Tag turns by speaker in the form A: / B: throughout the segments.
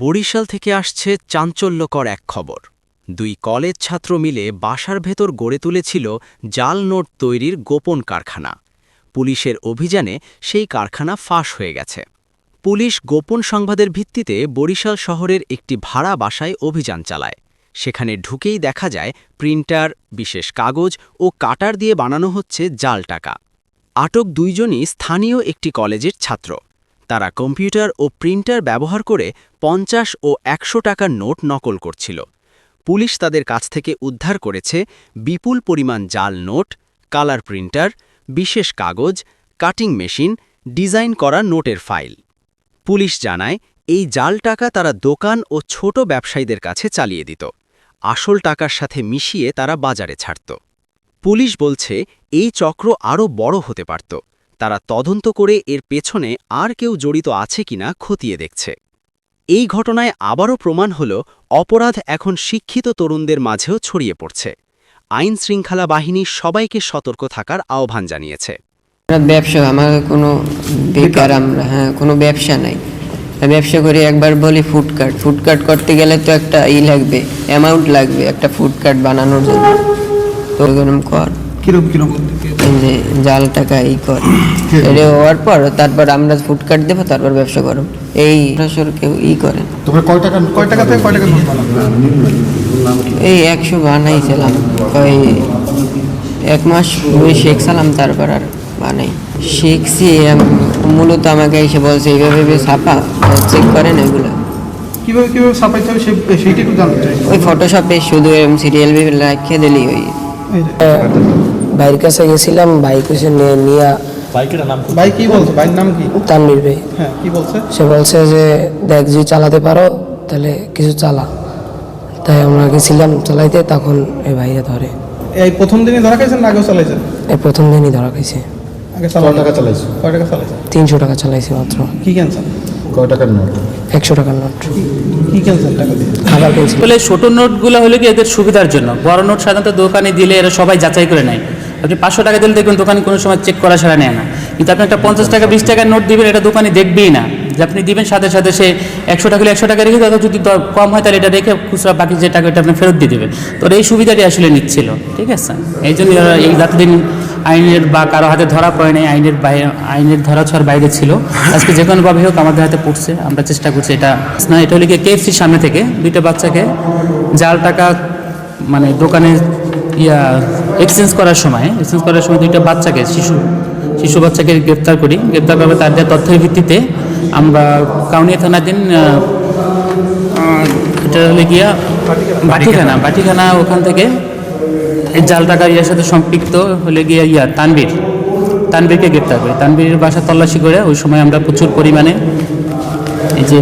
A: বরিশাল থেকে আসছে চাঞ্চল্যকর এক খবর। দুই কলেজ ছাত্র মিলে বাসার ভেতর গড়ে তুলেছিল জাল নোট তৈরির গোপন কারখানা। পুলিশের অভিযানে সেই কারখানা ফাঁস হয়ে গেছে। পুলিশ গোপন সংবাদের ভিত্তিতে বরিশাল শহরের একটি ভাড়া বাসায় অভিযান চালায়। সেখানে ঢুকেই দেখা যায় প্রিন্টার, বিশেষ কাগজ ও কাটার দিয়ে বানানো হচ্ছে জাল টাকা। আটক দুইজনই স্থানীয় একটি কলেজের ছাত্র। তারা কম্পিউটার ও প্রিন্টার ব্যবহার করে পঞ্চাশ ও একশো টাকার নোট নকল করছিল। পুলিশ তাদের কাছ থেকে উদ্ধার করেছে বিপুল পরিমাণ জাল নোট, কালার প্রিন্টার, বিশেষ কাগজ, কাটিং মেশিন, ডিজাইন করা নোটের ফাইল। পুলিশ জানায়, এই জাল টাকা তারা দোকান ও ছোট ব্যবসায়ীদের কাছে চালিয়ে দিত। আসল টাকার সাথে মিশিয়ে তারা বাজারে ছাড়ত। পুলিশ বলছে, এই চক্র আরও বড় হতে পারত। তারা তদন্ত করে এর পেছনে আর কেউ জড়িত আছে কিনা খতিয়ে দেখছে। এই ঘটনায় আবারও প্রমাণ হল অপরাধ এখন শিক্ষিত তরুণদের মাঝেও ছড়িয়ে পড়ছে। আইন শৃঙ্খলা বাহিনী সবাইকে সতর্ক থাকার আহ্বান জানিয়েছে।
B: ব্যবসা আমার কোনো বেকার আমরা হ্যাঁ কোনো ব্যবসা নাই। ব্যবসা করি একবার বলি ফুড কার্ট ফুড কার্ট করতে গেলে তো একটা ই লাগবে অ্যামাউন্ট লাগবে একটা ফুড কার্ট বানানোর জন্য। তো ওরকম কর।
C: কীরকম
B: এই যে জাল টাকা এই কর। এটা হওয়ার পর তারপর আমরা ফুড কার্ট দেবো তারপর ব্যবসা করব। এই কেউ ই করে
C: তোমরা কয় টাকা কয় টাকা থেকে কয় টাকা
B: এই একশো বানাইছিলাম ওই এক মাস ধরে শিখছিলাম তারপর আর বানাই। শিখছি মূলত আমাকে এসে বলছে এইভাবে ছাপা চেক করেন এগুলো।
C: কীভাবে কীভাবে ছাপাইতে হবে সেইটা একটু জানতে চাই।
B: ওই ফটোশপে শুধু এরকম সিরিয়াল ভেবে রাখিয়ে দিলেই ওই
D: ভাইয়ের কাছে গেছিলাম ভাই কিছু নিয়ে নিয়ে
C: ভাই কি বলছে? ভাইয়ের নাম কি?
D: তানবির ভাই।
C: হ্যাঁ কি বলছে?
D: সে বলছে যে দেখ যদি চালাতে পারো তাহলে কিছু চালা। তাই আমরা গেছিলাম চালাইতে তখন এই ভাইয়া ধরে।
C: এই প্রথম দিনই ধরা খাইছেন না আগেও চালাইছেন?
D: এই প্রথম দিনই ধরা খাইছে।
C: আগে চালান টাকা চালাইছে? কয় টাকা চালাইছেন?
D: তিনশো টাকা চালাইছে মাত্র।
C: কি
E: কয় টাকার নোট?
D: একশো টাকার নোট।
F: আসলে ছোট নোটগুলো হলো কি এদের সুবিধার জন্য? বড় নোট সাধারণত দোকানে দিলে এরা সবাই যাচাই করে নেয়। আপনি পাঁচশো টাকা দিলে দেখবেন দোকানে কোনো সময় চেক করা ছাড়া নেয় না। কিন্তু আপনি একটা পঞ্চাশ টাকা বিশ টাকার নোট দিবেন এটা দোকানে দেখবেই না। যে আপনি দিবেন, সাথে সাথে সে একশো টাকা একশো টাকা রেখে তাতে যদি কম হয় তাহলে এটা রেখে খুচরা বাকি যে টাকা এটা আপনি ফেরত দিয়ে দেবেন। তো এই সুবিধাটি আসলে নিচ্ছিল, ঠিক আছে? এই জন্য এই যতদিন আইনের বা কারও হাতে ধরা পড়ে নাই, আইনের বাইরে আইনের ধরা ছোঁয়ার বাইরে ছিল। আজকে যে কোনোভাবে হোক আমাদের হাতে পড়ছে, আমরা চেষ্টা করছি এটা। না, এটা হলে কেএফসির সামনে থেকে দুইটা বাচ্চাকে জাল টাকা মানে দোকানে ইয়া এক্সচেঞ্জ করার সময় এক্সচেঞ্জ করার সময় দুইটা বাচ্চাকে, শিশু শিশু বাচ্চাকে গ্রেপ্তার করি। গ্রেপ্তার করবে তার দেওয়া তথ্যের ভিত্তিতে আমরা কাউনিয়া থানাধীন এটা হলে গিয়া বাটিখানা। বাটিখানা ওখান থেকে জাল টাকা ইয়ার সাথে সম্পৃক্ত হলে গিয়া ইয়া তানবীর তানবীরকে গ্রেপ্তার করি। তানবীরের বাসা তল্লাশি করে, ওই সময় আমরা প্রচুর পরিমাণে এই যে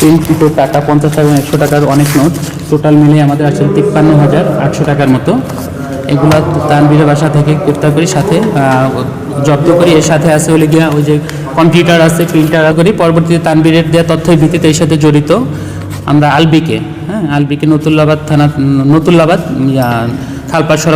F: তিনকৃত টাকা, পঞ্চাশ টাকা একশো টাকার অনেক নোট, টোটাল মিলে আমাদের আসলে তিপ্পান্ন হাজার আটশো টাকার মতো। এগুলো তানবীরের বাসা থেকে গ্রেপ্তার করি, সাথে জব্দ করি। এর সাথে আছে হলে গিয়া ওই যে কম্পিউটার আছে প্রিন্টার করি। পরবর্তীতে তানবীরের দেওয়া তথ্যের ভিত্তিতে এর সাথে জড়িত আমরা আলবিকে হ্যাঁ আলবিকে নতুল্লাবাদ থানা, নতুল্লাবাদ খালপাড় সড়ক